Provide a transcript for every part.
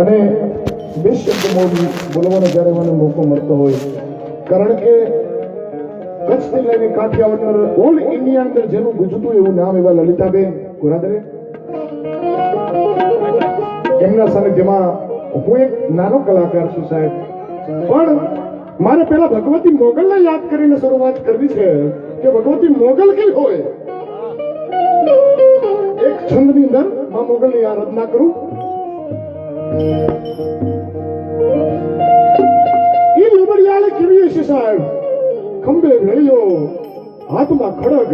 અને બે શબ્દ બોલવાનો જ્યારે મને મોકો મળતો હોય. કારણ કે કચ્છથી લઈને કાઠિયાવાડ ઓલ ઇન્ડિયા અંદર જેનું ગુજતું એવું નામ એવા લલિતાબેન, કુરાદરે. એમના સાનિધ્યમાં હું એક નાનો કલાકાર છું સાહેબ. પણ મારે પેલા ભગવતી મોગલને યાદ કરીને શરૂઆત કરવી છે કે ભગવતી મોગલ કઈ હોય? એક છંદની અંદર માં મોગલની આરાધના કરું. ઈ લુબડિયાળે કેવી છે સાહેબ? ખંભે વેળીઓ હાથમાં ખડગ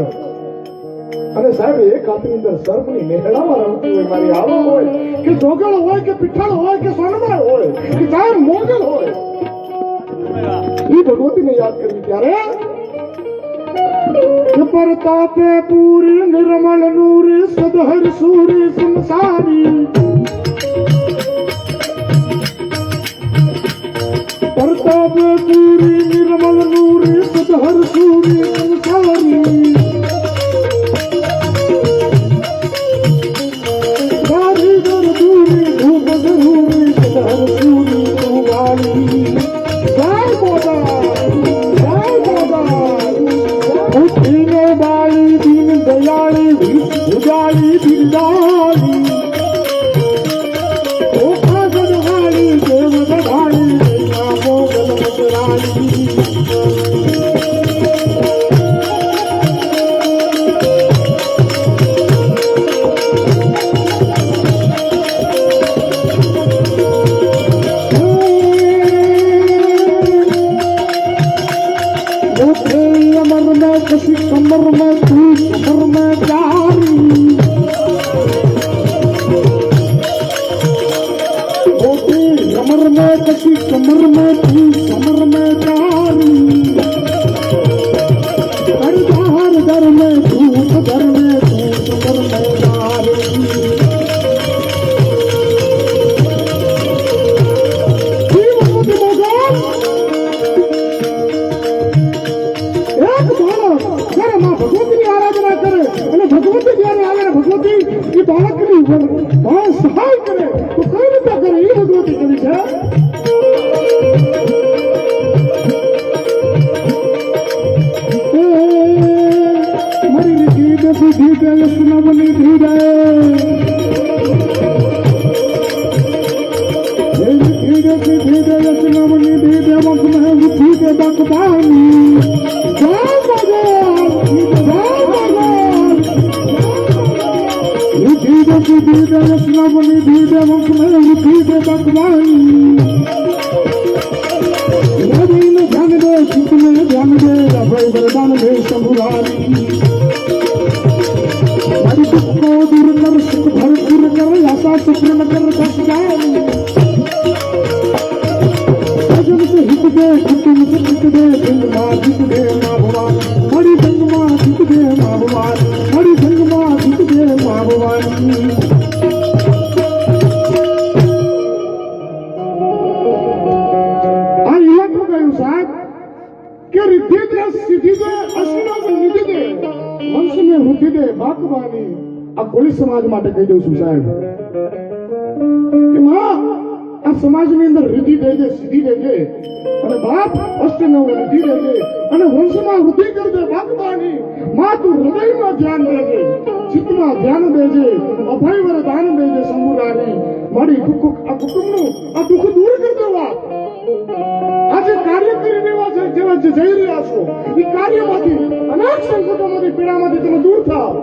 અને સાહેબ, એક હાથની અંદર સર્પની નેહડામાં રમતી હોય, મારી આવો હોય, કે જોગળ હોય, કે પીઠાણ હોય, કે સોનમાળ હોય, કે સાહેબ મોગલ હોય. ઈ ભગવતીને યાદ કરવી ત્યારે પરતાપે પૂરી નિર્મળ નૂર સદહર સૂર સંસારી બાળી દીન દયાળી ઉજાળી બિરદાળી ઓખા સમર મેં સમર મેં તારી હર હર દર મેં ભગવતી અને ભગવતી જયારે આવે ભગવતી કરી છે ગીત સુધી ગય સુનવની ધીરે ધીરે ધીરે ધીરે સુનવની ધીરે વખ મેં ઉઠી દે બકબાની જય ભગવાન જય ભગવાન ધીરે ધીરે સુનવની ધીરે વખ મેં કર આશા સુપ્રમ કર દસ જાની સજન સે હિત દે સે હિત દે જંગમાં જીત દે મા ભગવાન મારી જંગમાં જીત દે મા ભગવાન મારી જંગમાં જીત દે મા ભગવાન કે રિદ્ધિ દે સિદ્ધિ દે અશ્વિનો નિધિ દે વંશને વૃદ્ધિ દે બાકવાની આ કોળી સમાજ માટે કહી દઉં છું સાહેબ કે માં, આ અંદર રિદ્ધિ દેજે સીધી દેજે અને બાપ અષ્ટનવ નિધિ દેજે અને વંશમાં વૃદ્ધિ કરજે બાકવાની માં, તું હૃદયમાં ધ્યાન દેજે ચિત્તમાં ધ્યાન દેજે અભય વરદાન દેજે સંબુરાની. મારી આ કુટુંબનું આ દુઃખ દૂર કરી દેવા આજે કાર્ય કરી દેવા છે જેવા જઈ રહ્યા છો, એ કાર્યમાંથી અનેક સંકટોમાંથી, પીડામાંથી તમે દૂર થાવ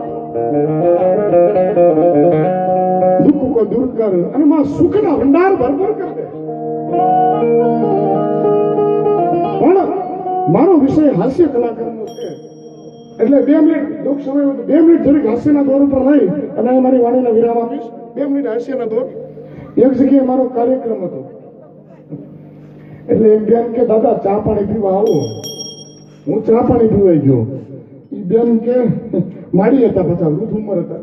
દુઃખ કો દૂર કર અને માં સુખના ભંડાર ભરપૂર કર દે. પણ મારો વિષય હાસ્ય કલાકારનો છે. એટલે બે મિનિટ દુઃખ સમય બે મિનિટ જરીક હાસ્યના દોર ઉપર રહી અને મારી વાણીને વિરામ આપીશ. બે મિનિટ હાસ્યના દોર. એક જગ્યાએ મારો કાર્યક્રમ હતો. એટલે એક બેન કે, દાદા, ચા પાણી પીવા આવો. હું ચા પાણી પીવાઈ ગયો. એ બેન કે માડી હતા બધા વૃદ્ધ ઉંમર હતા.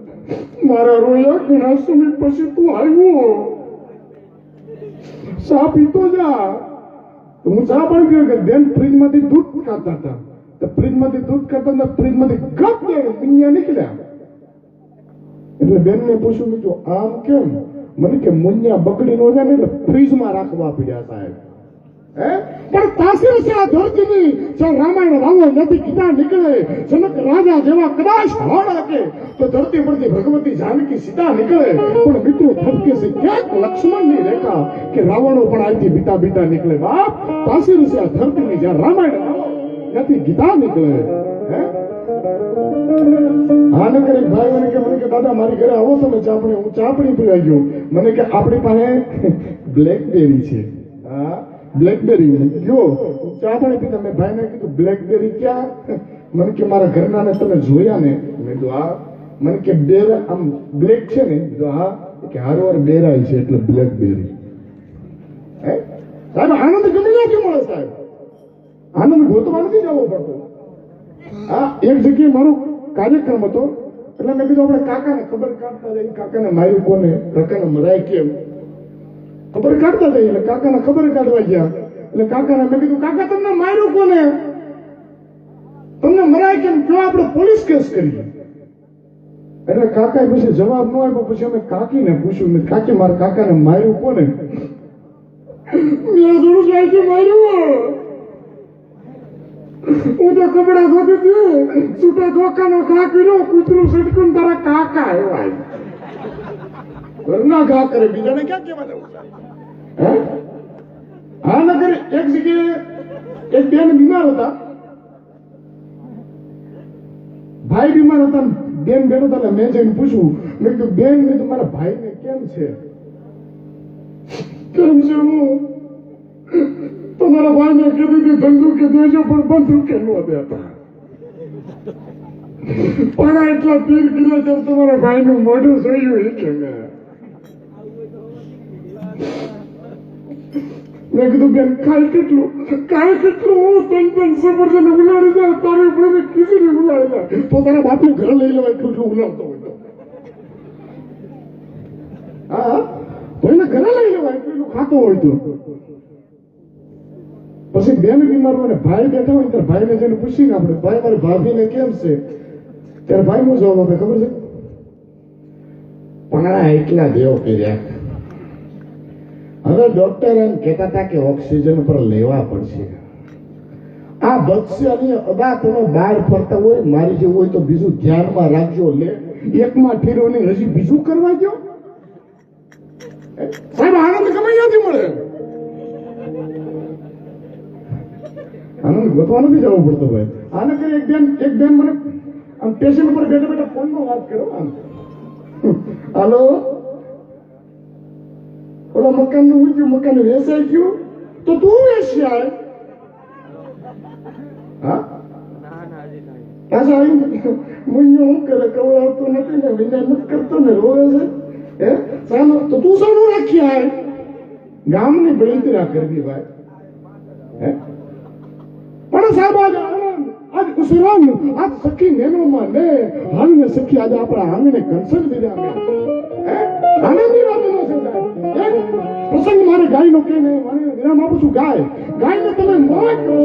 મારા રોયા ઘણા સમય પછી તું આવ્યો. ચા પીતો જા. હું ચા પણ પીવા કે બેન ફ્રીજમાંથી દૂધ કાઢતા હતા. તો ફ્રીજમાંથી દૂધ કાઢતા હતા, ફ્રીજમાંથી ગપ દે દુનિયા નીકળ્યા. એટલે બેનને પૂછ્યું કીધું આમ કેમ? મને કે, મુનિયા બગડી નો જાય ને એટલે ફ્રીજમાં રાખવા પડ્યા સાહેબ. પણ તાસીર છે આ ધરતીની જો રામાયણ રાવો નદી ગીતા નીકળે, જનક રાજા જેવા કદાચ કે તો ધરતી પરથી ભગવતી જાનકી સીતા નીકળે. પણ મિત્રો થપકે છે ક્યાંક લક્ષ્મણની રેખા કે રાવણો પણ અહીંથી બીતા બીતા નીકળે. બાપ તાસીર છે આ ધરતીની જ્યાં રામાયણ ત્યાંથી ગીતા નીકળે. હે? હા કરી, ભાઈ, મને કે દાદા, મારી ઘરે આવો તમે ચાપણી હું ચાપણી પીવા ગયો. મને કે, આપણી પાસે બ્લેકબેરી છે. હા? બ્લેકબેરી ગયો હું ચાપણી પીતા મેં ભાઈને કીધું બ્લેકબેરી ક્યાં? મને કે, મારા ઘરના ને તમે જોયા ને? મેં કીધું આ મને કે બેર આમ બ્લેક છે ને? કીધું, હા. કે હારવાર બેરાય છે એટલે બ્લેકબેરી સાહેબ, આનંદ ગમે ક્યાં મળે સાહેબ. આનંદ ગોતવા નથી જવો પડતો. હા, એક જગ્યાએ મારો કાર્યક્રમ હતો, એટલે મેં કીધું, આપણે કાકાને ખબર કાઢતા જઈએ, કાકાને માર્યું કોને, કાકાને મરાય કેમ? ખબર કાઢતા જઈએ એટલે કાકાને ખબર કાઢવા ગયા. એટલે કાકાને મેં કીધું, કાકા, તમને માર્યો કોને? તમને મરાય કેમ? કયો આપણે પોલીસ કેસ કરીએ. એટલે કાકાએ પછી જવાબ ન આપ્યો. પછી અમે કાકીને પૂછ્યું, મેં કાકી, મારા કાકાને માર્યું કોને? કર્યો, કૂતરું સટકું તારા કાકા એવા ઘરના ઘા કરે, બીજાને ક્યાં કેવા જવું? ન એક જગ્યાએ એક બેન બીમાર હતા. ભાઈ બીમાર હતા, બેન બેન હતા મેં જઈને પૂછવું મેં કીધું, બેન, મેં તમારા ભાઈને કેમ છે? કેમ છે હું? તમારા ભાઈને કીધું કે બંદૂકે દેજો, પણ બંદૂકે ન દેતા. પણ એટલા પીર કિલો ત્યારે તમારા ભાઈનું મોઢું જોયું એ કે મેં. મેં કીધું બેન ખાય કેટલું? ખાય કેટલું હું ત્રણ ત્રણ સફરજન ઉલાડી જાય તારે આપણે ખીચડી ઉલાડી જાય તો તારા બાપનું ઘર લઈ લેવાય એટલું એટલું ઉલાડતો હોય તો. હા તો એને ઘરે લઈ લેવાય એટલું ખાતો હોય તો. પછી બેન બીમાર હોય ને ભાઈ બેઠા હોય ને ત્યારે ભાઈને જઈને પૂછીને આપણે ભાઈ મારી ભાભીને કેમ છે? ત્યારે ભાઈ હું જવાબ આપે ખબર છે? પણ એટલા દેવ કર્યા. હવે ડોક્ટર એમ કહેતા હતા કે ઓક્સિજન પર લેવા પડશે. આ બચશે અને અદા તમે બહાર ફરતા હોય, મારી જેવું હોય તો બીજું ધ્યાનમાં રાખજો લે. એકમાં ઠીરો ને હજી બીજું કરવા દો સાહેબ, આનંદ કમાઈ મળે. આનંદ ગોતવા નથી જવું પડતો ભાઈ. આને કરી એક બેન એક બેન મને આમ સ્ટેશન પર બેઠા બેઠા ફોનમાં વાત કરો. આમ. હાલો? ઓલા મકાનનું ઊંચું મકાન વેચાઈ ગયું તો તું વેચી આય હા પાછા આવી મુન્યો હું કરે કવડાવતો નથી ને વિના નથી કરતો ને રોવે છે હે સાનો તો તું સાનું રાખી આય ગામની બળતરા કરવી ભાઈ હે પણ સાહેબ આજ આનંદ આજ ઉસરાન આજ સખી નેનોમાં ને હાલ ને સખી આજે આપણા આંગણે કંસર દીધા મેં નો પ્રસંગ મારે ગાય નો કે મારે વિરામ આપું છું. ગાય. ગાય ને તમે મોજ કરો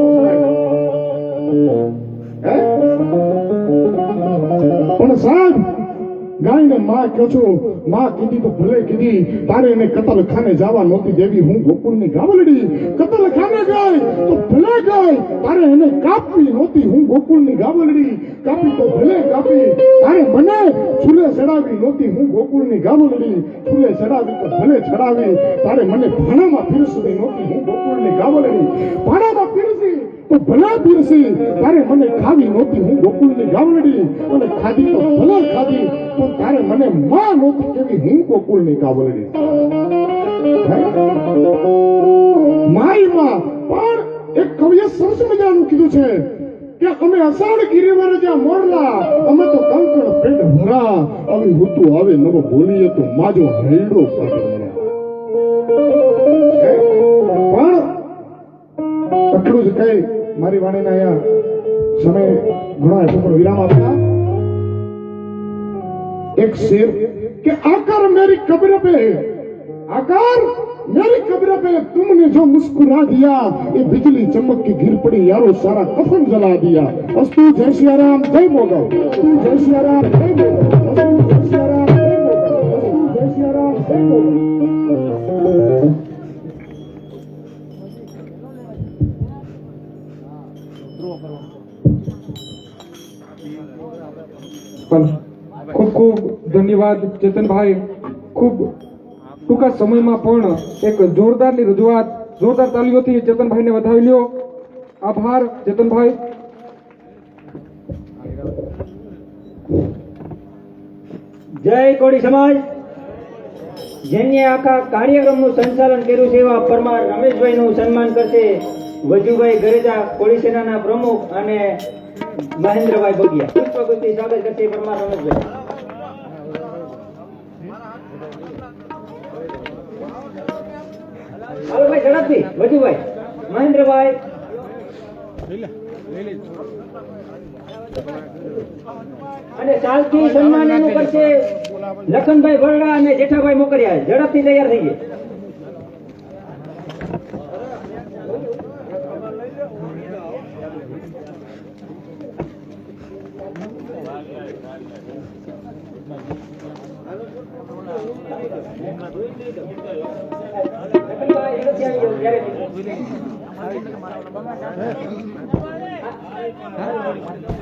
હે? માં કહો છો, માં કીધી તો ભલે કીધી, તારે એને કતલ ખાને જવા નહોતી દેવી. હું ગોકુળની ગાવલડી કતલ ખાને ગાય તો ભલે ગઈ, તારે એને કાપવી નહોતી. હું ગોકુળની ગાવલડી કાપી તો ભલે કાપી, તારે મને ચૂલે ચડાવી નહોતી. હું ગોકુળની ગાવલડી ચૂલે ચડાવી તો ભલે ચડાવી, તારે મને ભાણામાં પીરસવી નહોતી. હું ગોકુળની ગાવલડી ભાણામાં પીરસી તો ભલા પીરસી તારે મને ખાવી નહોતી, હું ગોકુળની ગાવલડી અને ખાધી તો ભલા ખાધી, પણ તારે મને માં નહોતી કેવી, હું ગોકુળની ગાવલડી મારી માં, પણ એક કવિએ સરસ મજાનું કીધું છે કે અમે અષાઢ ગિરિવર જ્યાં મોરલા, અમે તો કંકણ પેટ ભરા, આવી ઋતુ આવે નવો બોલીએ તો માજો હૈડો પડે પણ એટલું જ કઈ મારી વાણીના અહીંયા સમય ઘણો આપ્યો પણ વિરામ આપતા एक शेर कि आकर मेरी कब्र पे आकर मेरी कब्र पे तुमने जो मुस्कुरा दिया ये बिजली चमक की गिर पड़ी यारो सारा कफन जला दिया बस तू जय सिया राम जय मोगल तू जय सिया राम जय मोगल बस तू जय सिया राम जय પણ ધન્યવાદ, ચેતનભાઈ. ખૂબ ટૂંકા સમયમાં પણ એક જોરદારની રજૂઆત, જોરદાર તાલીઓથી ચેતનભાઈને વધાવી લ્યો. આભાર, ચેતનભાઈ. જય કોળી સમાજ. જેને આખા કાર્યક્રમનું સંચાલન કર્યું છે એવા પરમાર રમેશભાઈનું સન્માન કરશે વજુભાઈ ગરેજા, કોળી સેનાના પ્રમુખ અને મહેન્દ્રભાઈ બગિયા સ્વાગત કરશે પરમાર રમેશભાઈ. હાલો ભાઈ વજુભાઈ મહેન્દ્રભાઈ. અને સાલથી સન્માન એનું કરશે લખનભાઈ ભરડા અને જેઠાભાઈ મોકરિયા. ઝડપથી તૈયાર થઈ ગયા Thank you.